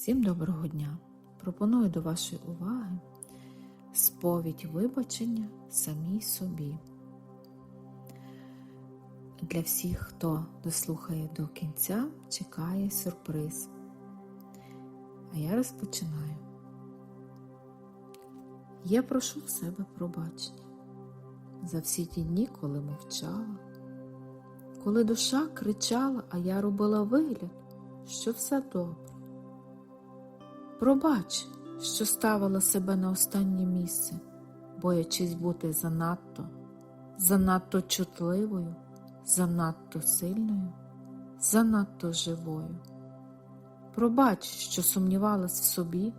Всім доброго дня! Пропоную до вашої уваги сповідь вибачення самій собі. Для всіх, хто дослухає до кінця, чекає сюрприз. А я розпочинаю. Я прошу в себе пробачення за всі ті дні, коли мовчала, коли душа кричала, а я робила вигляд, що все добре. Пробач, що ставила себе на останнє місце, боячись бути занадто, занадто чутливою, занадто сильною, занадто живою. Пробач, що сумнівалась в собі,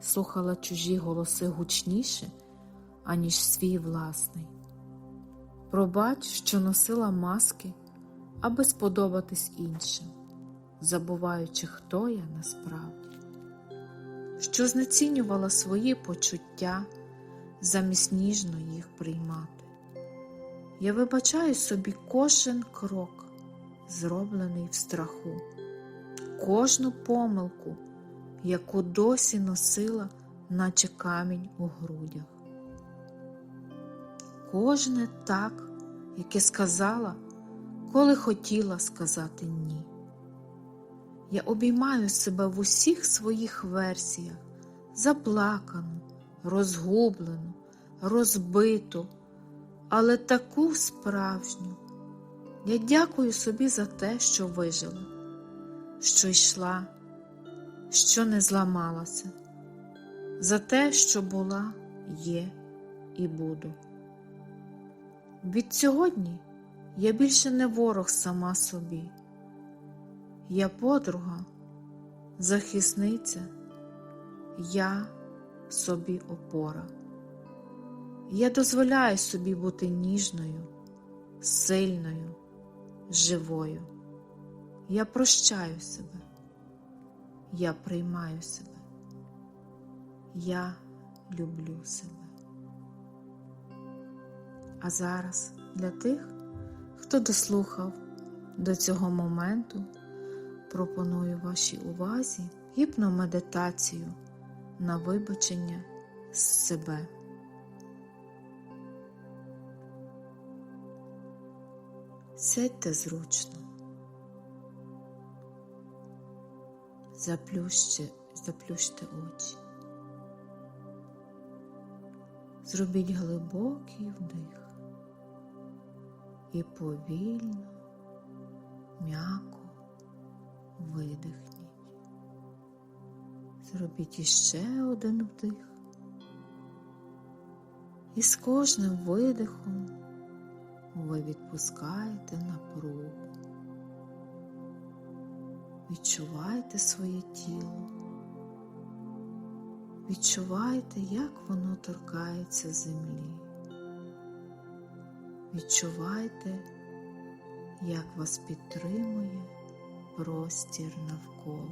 слухала чужі голоси гучніше, аніж свій власний. Пробач, що носила маски, аби сподобатись іншим, забуваючи, хто я насправді що знецінювала свої почуття, замість ніжно їх приймати. Я вибачаю собі кожен крок, зроблений в страху, кожну помилку, яку досі носила, наче камінь у грудях. Кожне так, яке сказала, коли хотіла сказати ні. Я обіймаю себе в усіх своїх версіях, заплакану, розгублену, розбиту, але таку справжню. Я дякую собі за те, що вижила, що йшла, що не зламалася, за те, що була, є і буду. Від сьогодні я більше не ворог сама собі. Я подруга, захисниця, я собі опора. Я дозволяю собі бути ніжною, сильною, живою. Я прощаю себе, я приймаю себе, я люблю себе. А зараз для тих, хто дослухав до цього моменту пропоную вашій увазі гіпномедитацію на вибачення з себе. Сядьте зручно, заплющте, заплющте очі, зробіть глибокий вдих і повільно, м'яко видихніть. Зробіть іще один вдих. І з кожним видихом ви відпускаєте напругу. Відчувайте своє тіло. Відчувайте, як воно торкається землі. Відчувайте, як вас підтримує простір навколо.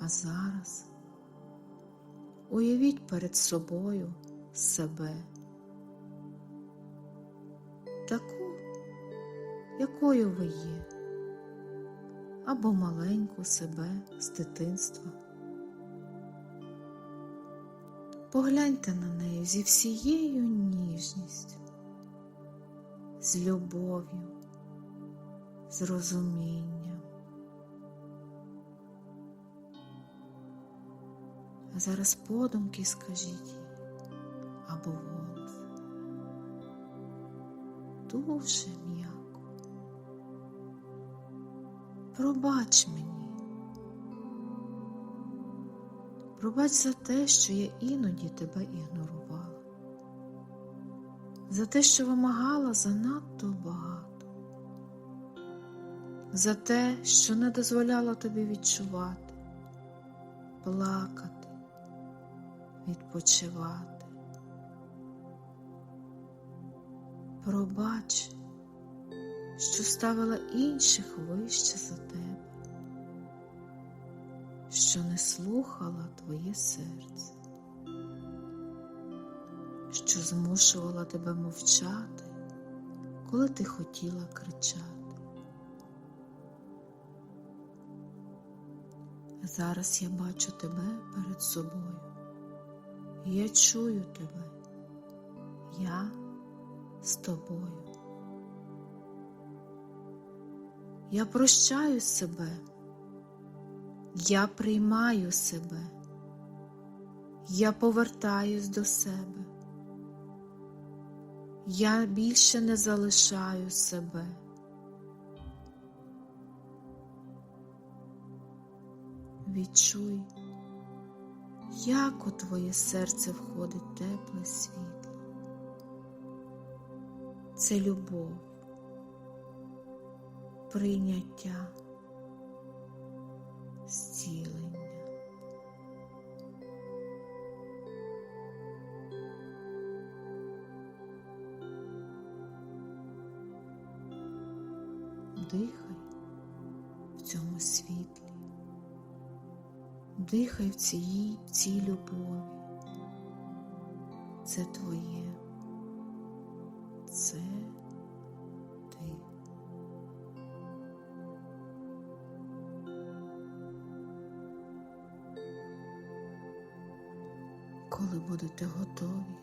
А зараз уявіть перед собою себе, таку, якою ви є, або маленьку себе з дитинства. Погляньте на неї зі всією ніжністю з любов'ю, з розумінням. А зараз подумки скажіть їй або голос. Дуже м'яко. Пробач мені. Пробач за те, що я іноді тебе ігнорувала за те, що вимагала занадто багато, за те, що не дозволяла тобі відчувати, плакати, відпочивати. Пробач, що ставила інших вище за тебе, що не слухала твоє серце що змушувала тебе мовчати, коли ти хотіла кричати. Зараз я бачу тебе перед собою. Я чую тебе. Я з тобою. Я прощаю себе. Я приймаю себе. Я повертаюсь до себе. Я більше не залишаю себе. Відчуй, як у твоє серце входить тепле світло. Це любов, прийняття, Дихай в цьому світлі, дихай в цій, в цій любові. Це твоє, це ти. Коли будете готові,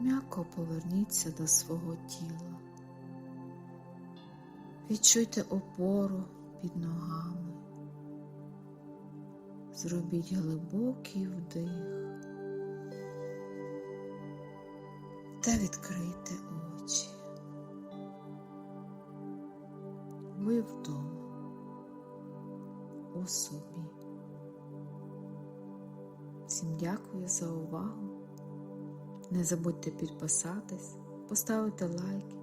м'яко поверніться до свого тіла. Відчуйте опору під ногами. Зробіть глибокий вдих та відкрийте очі. Ви вдома у собі. Всім дякую за увагу. Не забудьте підписатись, поставити лайки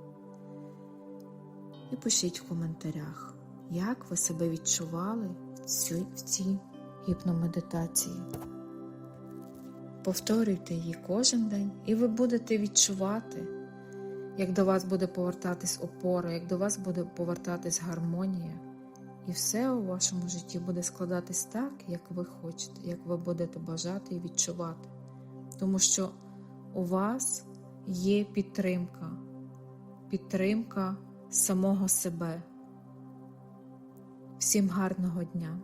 і пишіть в коментарях, як ви себе відчували в цій, гіпномедитації. Повторюйте її кожен день, і ви будете відчувати, як до вас буде повертатись опора, як до вас буде повертатись гармонія. І все у вашому житті буде складатись так, як ви хочете, як ви будете бажати і відчувати. Тому що у вас є підтримка, підтримка самого себе. Всім гарного дня!